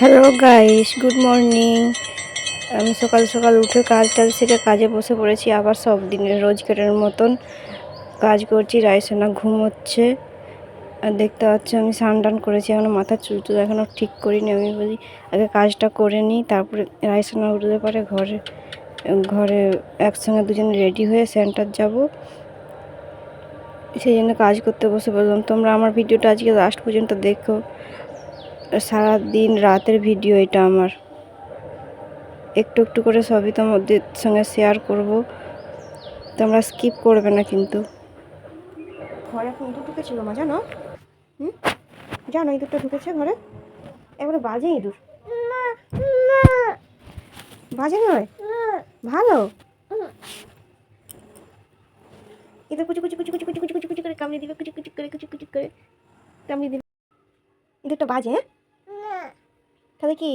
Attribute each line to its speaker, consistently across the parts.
Speaker 1: Hello guys good morning আমি সকাল সকাল উঠে কাজ টাজ সেরে কাজে বসে পড়েছি। আবার সব দিনের রোজগারের মতন কাজ করছি। রায়সোনা ঘুমোচ্ছে আর দেখতে পাচ্ছি, আমি স্নান করেছি। এখনও মাথার চুল টুল এখনও ঠিক করিনি। আমি বলি, আগে কাজটা করে নিই। তারপরে রায়সোনা উঠতে পারে ঘরে। ঘরে একসঙ্গে দুজন রেডি হয়ে সেন্টার যাব। সেই জন্য কাজ করতে বসে বললাম তোমরা আমার ভিডিওটা আজকে লাস্ট পর্যন্ত দেখো। সারা দিন রাতের ভিডিও এটা আমার। একটু একটু করে সবই তোমাদের সঙ্গে শেয়ার করব। তোমরা স্কিপ করবে না কিন্তু। ঘরে ইঁদুর ঢুকেছিল মা, জানো? হুম? জানো ইঁদুরটা ঢুকেছে ঘরে? এবারে বাজে ইঁদুর। বাজে নয়? ভালো? ইঁদুর কুচু কুচু কুচু কুচি কুচি কুচু কুচু কুচু করে কামড়ে দিবে, কুচি কুচি করে, কুচি কুচি করে কামড়ে দিবে। ইঁদুরটা বাজে হ্যাঁ? তাহলে কি?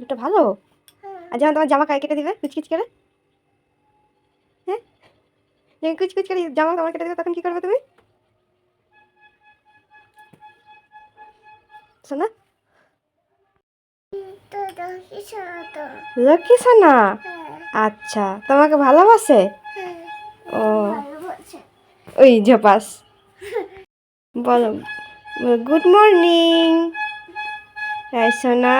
Speaker 1: দুটো ভালো? আর যেমন তোমার জামা কায় কেটে দিবে? কুচকিচ করে? হ্যাঁ? যখন কুচকুচ করে জামা তোমার কেটে দেবে, তখন কি করবে তুমি? শোনা লক্ষ্মী সোনা আচ্ছা তোমাকে ভালোবাসে? ও। ওই ঝপাস। বলো গুড মর্নিং সোনা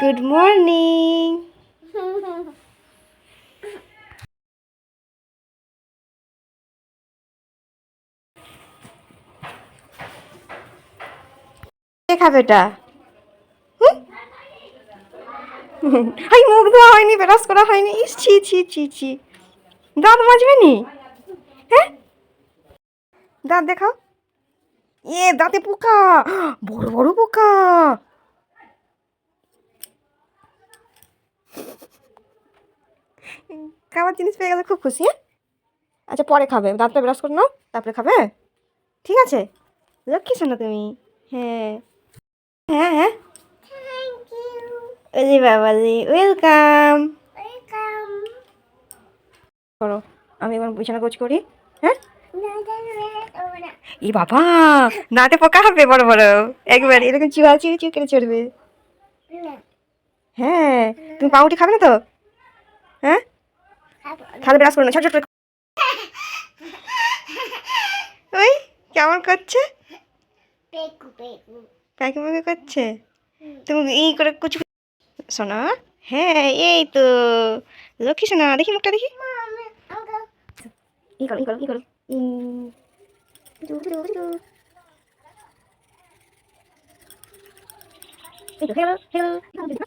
Speaker 1: গুড মর্নিং খাবে এটা? হুম? আই মুখ ধোয়া হয়নি, ব্রাশ করা হয়নি। ইস, ছি ছি ছি ছি। দাঁত মাজবে নি? হ্যাঁ? দাঁত দেখাও। এ দাঁতে পোকা। বড় বড় পোকা। খাবার জিনিস পেয়ে গেলে খুব খুশি হ্যাঁ? আচ্ছা পরে খাবে। দাঁতটা ব্রাশ করে নাও তারপরে খাবে ঠিক আছে? লক্ষ্মী শোনো তুমি হ্যাঁ। হ্যাঁ হ্যাঁ? ওলি বাবা ওয়েলকাম করো আমি এবার বিছানা গোছ করি হ্যাঁ? ই বাবা দাঁতে পোকা হবে বড় বড়। একবার এরকম চিবা চিউ চিউ করে চড়বে। হ্যাঁ তুমি পাউটি খাবে না তো? হ্যাঁ? খালে ব্রাশ করো না ছোট ছোট ওই কেমন করছে? কাকে মুখে করছে? তুমি এই করে কুচু শোনা হ্যাঁ এই তো। লক্ষ্মী শোনা দেখি মুখটা দেখি। ই করো ই করো ই করো। Hello, hello.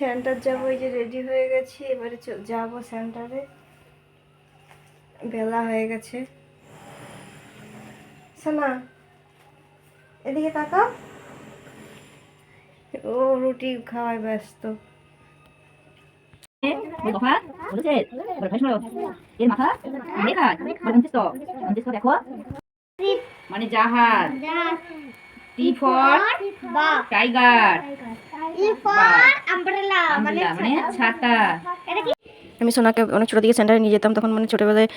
Speaker 1: সেন্টার যাব এই যে রেডি হয়ে গেছি এবারে যাব সেন্টারে বেলা হয়ে গেছে। সোনা এদিকে কাকা ও রুটি খাওয়ায় ব্যস্ত।
Speaker 2: মানে জাহাজ। T for tiger. আমব্রেলা মানে ছাতা
Speaker 1: আমি সোনাকে অনেক ছোটো দিকে সেন্টারে নিয়ে যেতাম, তখন মানে ছোটোবেলায়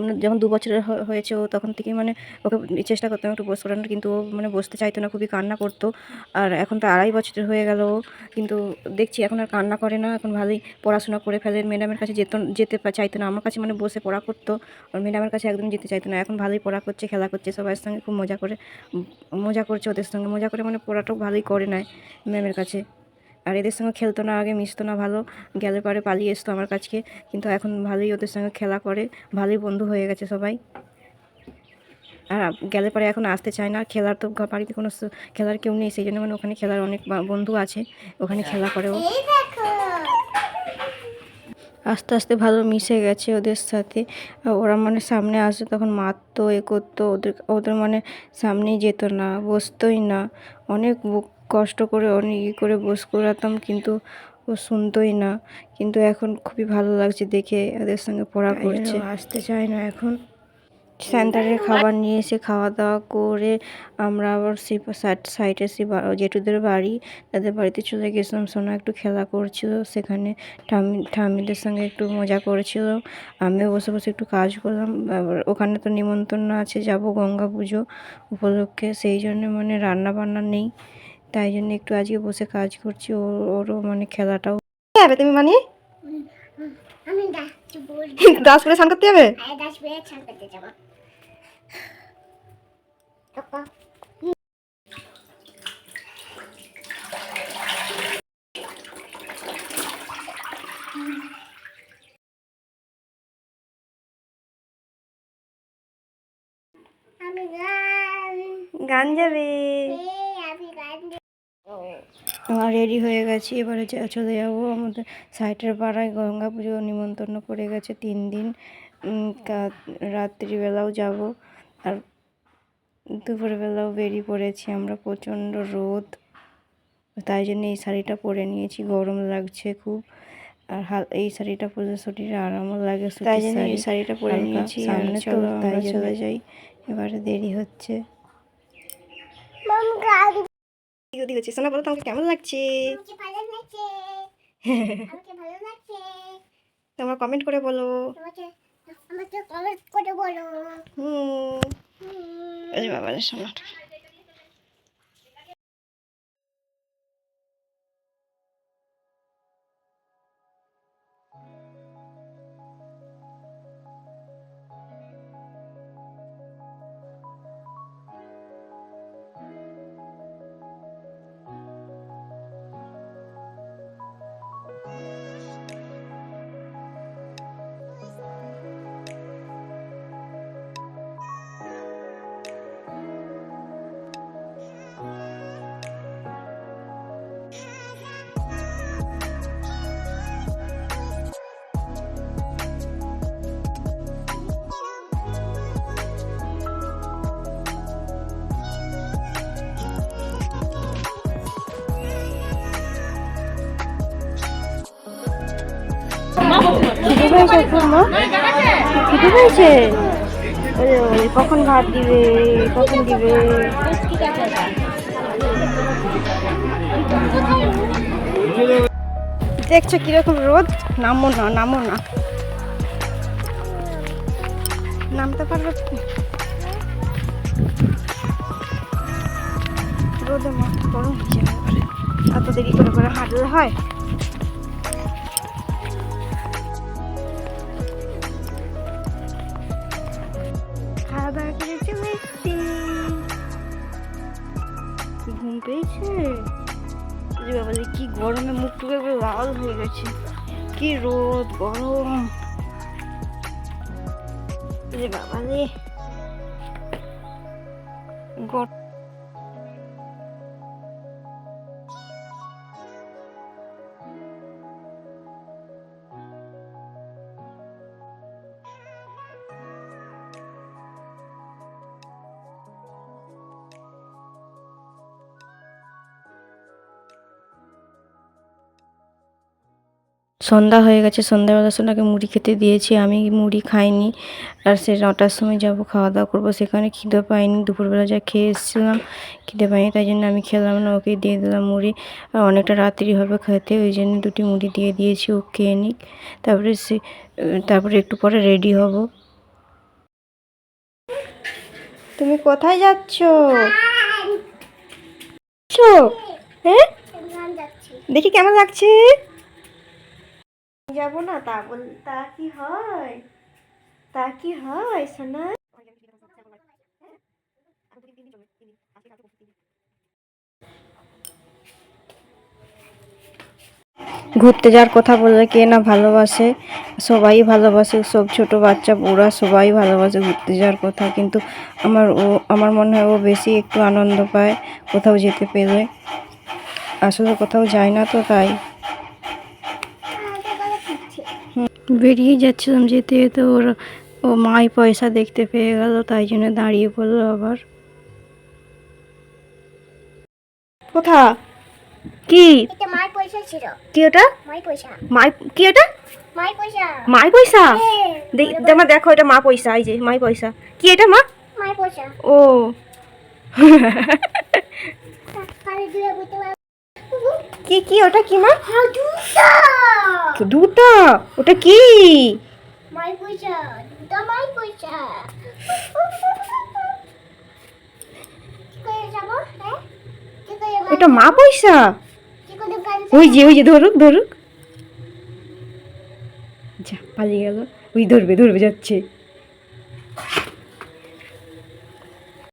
Speaker 1: মানে যখন দু বছরের হয়েছে ও, তখন থেকে মানে ওকে চেষ্টা করতাম একটু বসে পড়ানোর কিন্তু ও মানে বসতে চাইতো না, খুবই কান্না করতো। আর এখন তো আড়াই বছরের হয়ে গেল কিন্তু দেখছি এখন আর কান্না করে না, এখন ভালোই পড়াশোনা করে ফেলে। ম্যাডামের কাছে যেত, যেতে চাইতো না, আমার কাছে মানে বসে পড়া করতো। আর ম্যাডামের কাছে একদম যেতে চাইতো না, এখন ভালোই পড়া করছে, খেলা করছে, সবার সঙ্গে খুব মজা করে, মজা করছে ওদের সঙ্গে, মজা করে মানে পড়াটাও ভালোই করে নেয় ম্যামের কাছে। আর এদের সঙ্গে খেলতো না আগে মিশতো না ভালো গেলে পরে পালিয়ে আসতো আমার কাছকে। কিন্তু এখন ভালোই ওদের সঙ্গে খেলা করে ভালোই বন্ধু হয়ে গেছে সবাই। আর গেলে পরে এখন আসতে চায় না খেলার তো বাড়িতে কোনো খেলার কেউ নেই সেই জন্য মানে ওখানে খেলার অনেক বন্ধু আছে ওখানে খেলা করেও আস্তে আস্তে ভালো মিশে গেছে ওদের সাথে। ওরা মানে সামনে আসতো তখন মারতো এ করতো ওদের ওদের মানে সামনেই যেত না বসতোই না। অনেক বুক কষ্ট করে অনেক ই করে বস করাতাম কিন্তু ও শুনতোই না। কিন্তু এখন খুবই ভালো লাগছে দেখে ওদের সঙ্গে পড়া করছে। আসতে চায় না এখন। সেন্টারে খাবার নিয়ে এসে খাওয়া দাওয়া করে আমরা আবার সেই সাইডে সেই জেঠুদের বাড়ি তাদের বাড়িতে চলে গেছিলাম। সোনা একটু খেলা করছিল সেখানে। ঠাম্মি ঠাম্মিদের সঙ্গে একটু মজা করেছিল। আমিও বসে বসে একটু কাজ করলাম। ওখানে তো নিমন্ত্রণ আছে যাব গঙ্গা পুজো উপলক্ষে। সেই জন্য মানে রান্না বান্না নেই। তাই জন্য একটু আজকে বসে কাজ করছি। ওর ওরও মানে খেলাটাও যাবে তুমি মানে?
Speaker 3: আমি ডাকছি বল।
Speaker 1: দাস করে স্নান করতে যাবে?
Speaker 3: আয় দাস বেড়ে ছান করতে যাব। গান।
Speaker 1: গান যাবে
Speaker 3: এই আমি গান
Speaker 1: আমরা রেডি হয়ে গেছি। এবারে চলে যাব আমাদের সাইটের পাড়ায়। গঙ্গা পুজো নিমন্ত্রণ করে গেছে তিন দিন। রাত্রিবেলাও যাব। আর দুপুরবেলাও বেরিয়ে পড়েছি আমরা। প্রচণ্ড রোদ। তাই জন্য এই শাড়িটা পরে নিয়েছি। গরম লাগছে খুব। আর হাল এই শাড়িটা পরলে শরীরে আরামও লাগে তাই জন্য এই শাড়িটা পরে নিয়েছি। সামনে চলো আমরা চলে যাই। এবারে দেরি হচ্ছে। দিদি হচ্ছে সোনা বলো তোমাকে কেমন লাগছে? তোমরা কমেন্ট করে বলো।
Speaker 3: আমাকে আমাকে কমেন্ট করে বলো।
Speaker 1: হুম।
Speaker 3: হুম।
Speaker 1: বাবা সোনাটা কখন ভাত দিবে? কখন দিবে? দেখছ কীরকম রোদ? নামো না নামো না। নামতে পারবে? রোদে মাথা গরম যাবে এত দেরি করে করে হাঁটলে হয়? পেয়েছে? বাবা কি গরমে মুখ টুকে লাল হয়ে গেছে। কি রোদ গরম। বাবা রে সন্ধ্যা হয়ে গেছে সন্ধ্যাবেলা সোনাকে মুড়ি খেতে দিয়েছি। আমি মুড়ি খাইনি আর সে নটার সময় যাব খাওয়া দাওয়া করব। সেখানে খিদে পাইনি দুপুরবেলা যা খেয়ে এসেছিলাম খিদে পাইনি তাই জন্য আমি খেলাম না ওকে দিয়ে দিলাম মুড়ি। আর অনেকটা রাত্রি হবে খেতে ওই জন্য দুটি মুড়ি দিয়ে দিয়েছি ও খেয়ে নিক। তারপরে সে তারপরে একটু পরে রেডি হব। তুমি কোথায় যাচ্ছ? হ্যাঁ? দেখি কেমন লাগছে? যাব না, তা বল, তা কি হয়? তা কি হয়, সোনা? ঘুরতে যাওয়ার কথা বললে কে না ভালোবাসে? সবাই ভালোবাসে, সব ছোট বাচ্চা, বুড়া সবাই ভালোবাসে ঘুরতে যাওয়ার কথা। কিন্তু আমার ও, আমার মনে হয় ও বেশি একটু আনন্দ পায় কোথাও যেতে পেলে আসলে কোথাও যায় না তো তাই
Speaker 3: আমাকে বলে দিচ্ছে
Speaker 1: বেরিয়ে যাচ্ছিলাম যেতে যেতে ওর ও মাই পয়সা দেখতে পেয়ে গেল তাই জন্য দাঁড়িয়ে পড়ল আবার। কোথা? কি?
Speaker 3: এটা মাই পয়সা ছিল।
Speaker 1: কি ওটা?
Speaker 3: মাই পয়সা।
Speaker 1: মাই কি এটা
Speaker 3: মাই পয়সা।
Speaker 1: মাই পয়সা?
Speaker 3: হ্যাঁ,
Speaker 1: দেখ- আমার দেখো এটা মা পয়সা এই যে মাই পয়সা। কি এটা মা?
Speaker 3: মাই পয়সা।
Speaker 1: ও
Speaker 3: কালে দিয়ে বুঝতে পারব
Speaker 1: কি কি ওটা কি মা?
Speaker 3: হ্যাঁ দুটা।
Speaker 1: দুটা? ওটা কি?
Speaker 3: হ্যাঁ?
Speaker 1: এটা মা পয়সা
Speaker 3: কি করে গাড়ি
Speaker 1: ওই যে ওই যে ধরুক ধরুক। যা পালিয়ে গেল। ওই ধরবে ধরবে যাচ্ছে।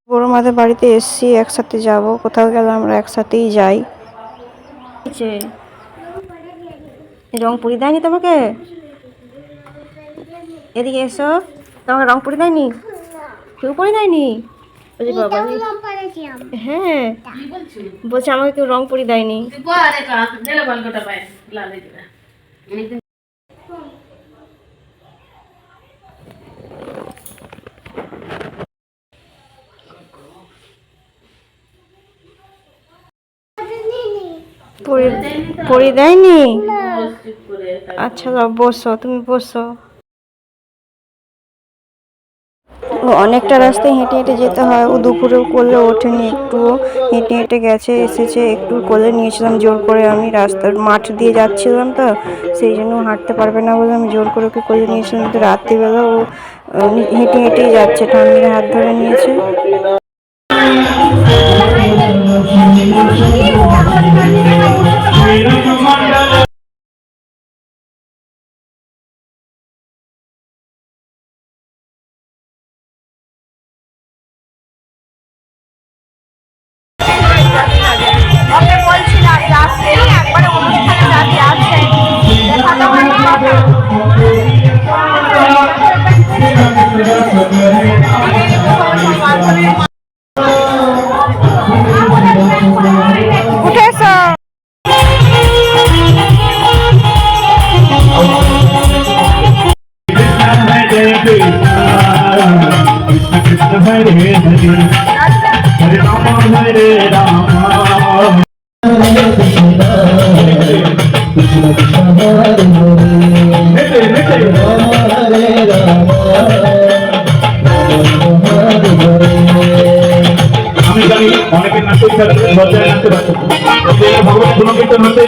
Speaker 1: বড় মাদের বাড়িতে এসছি একসাথে যাব। কোথাও গেলে আমরা একসাথেই যাই। রং পুরি দেয়নি তোমাকে? এদিকে এসো। তোমাকে রং পুরি দেয়নি? কেউ পরে দেয়নি হ্যাঁ। বলছে আমাকে কেউ রং পুরি দেয়নি পরি দেয়নি? আচ্ছা বসো, তুমি বসো। ও, অনেকটা রাস্তায় হেঁটে হেঁটে যেতে হয়। ও দুপুরেও করলে ওঠেনি, একটুও হেঁটে হেঁটে গেছে, এসেছে, একটু কোলে নিয়েছিলাম জোর করে আমি রাস্তার মাঠ দিয়ে যাচ্ছিলাম তো, সেই জন্য হাঁটতে পারবে না বলে আমি জোর করে ওকে কোলে নিয়েছিলাম। তো রাত্রিবেলা ও হেঁটে হেঁটেই যাচ্ছে, ঠাম্মির হাত ধরে নিয়েছে। উঠে
Speaker 4: ভগবান হতে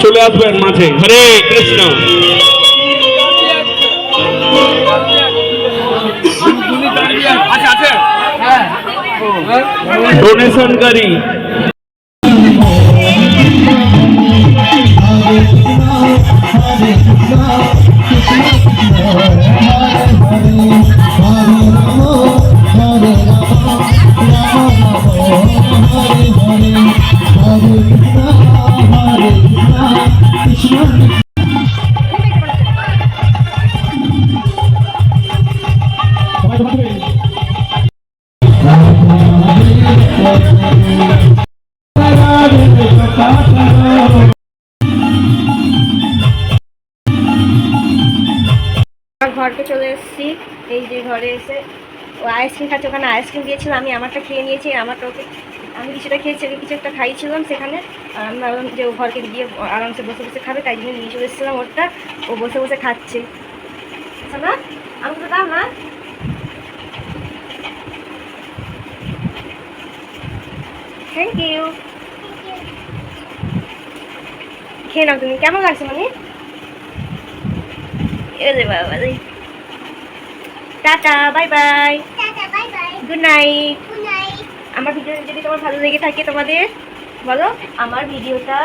Speaker 4: চলে আসবেন মাঝে। হরে কৃষ্ণ। ডোনেশনকারী
Speaker 1: ঘরকে চলে এসেছি। এই যে ঘরে এসে ও আইসক্রিম খাচ্ছে, ওখানে আইসক্রিম দিয়েছিল, আমি আমারটা খেয়ে নিয়েছি, আমারটা ওকে আমি কিছুটা খেয়েছি আমি কিছু একটা খাইছিলাম সেখানে। আমি ভাবলাম যে ও ঘরকে গিয়ে আরামসে বসে বসে খাবে, তাই জন্য নিয়ে চলে এসেছিলাম ওরটা। ও বসে বসে খাচ্ছে। আচ্ছা না আমি তো দাও না থ্যাংক ইউ খেয়ে নাও তুমি। কেমন লাগছে মানে? এরে বাবা রে tata bye bye.
Speaker 3: Tata bye bye.
Speaker 1: Good night আমার ভিডিও যদি তোমার ভালো লেগে থাকে তোমাদের বলো আমার ভিডিওটা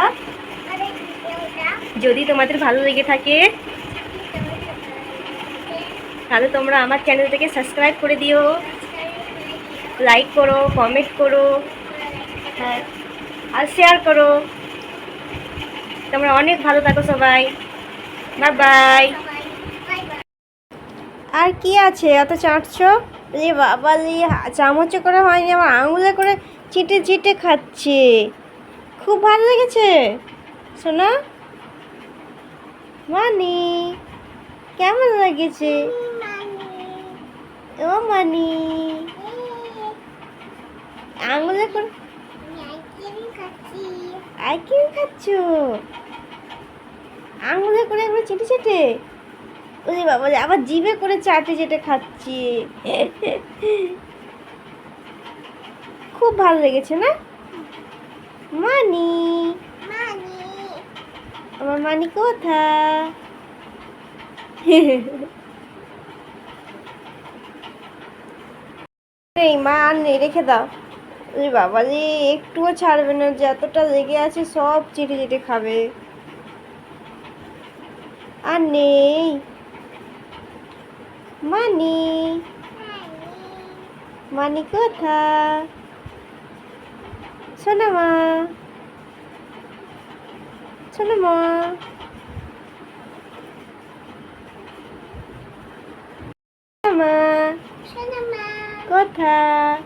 Speaker 1: যদি তোমাদের ভালো লেগে থাকে তাহলে তোমরা আমার চ্যানেলটাকে সাবস্ক্রাইব করে দিও। লাইক করো কমেন্ট করো হ্যাঁ আর শেয়ার করো। তোমরা অনেক ভালো থাকো সবাই। বাই বাই আর কি আছে? এত চাটছো? রে বাবা রে চামচে করে হয়নি আমার আঙুলে করে চিটে চিটে খাচ্ছে। খুব ভালো লেগেছে। শোনা মানি কেমন লেগেছে? ও মানি। আঙুলে করে আইসক্রিম খাচ্ছ? আঙুলে করে একবার চেটে চেটে? ওরে বাবা আবার জিভে করে চাটে চেটে খাচ্ছি। খুব ভালো লেগেছে, না? মানি। আমার মানি কোথা? এই মা, আর নেই, রেখে দাও। ওরে বাবা রে, একটুও ছাড়বে না যতটা লেগে আছে, সব চেটে চেটে খাবে। আর নেই। মানি। মানি কোথায়? শোনো মা। শোনো মা। শোনো মা। কোথায়?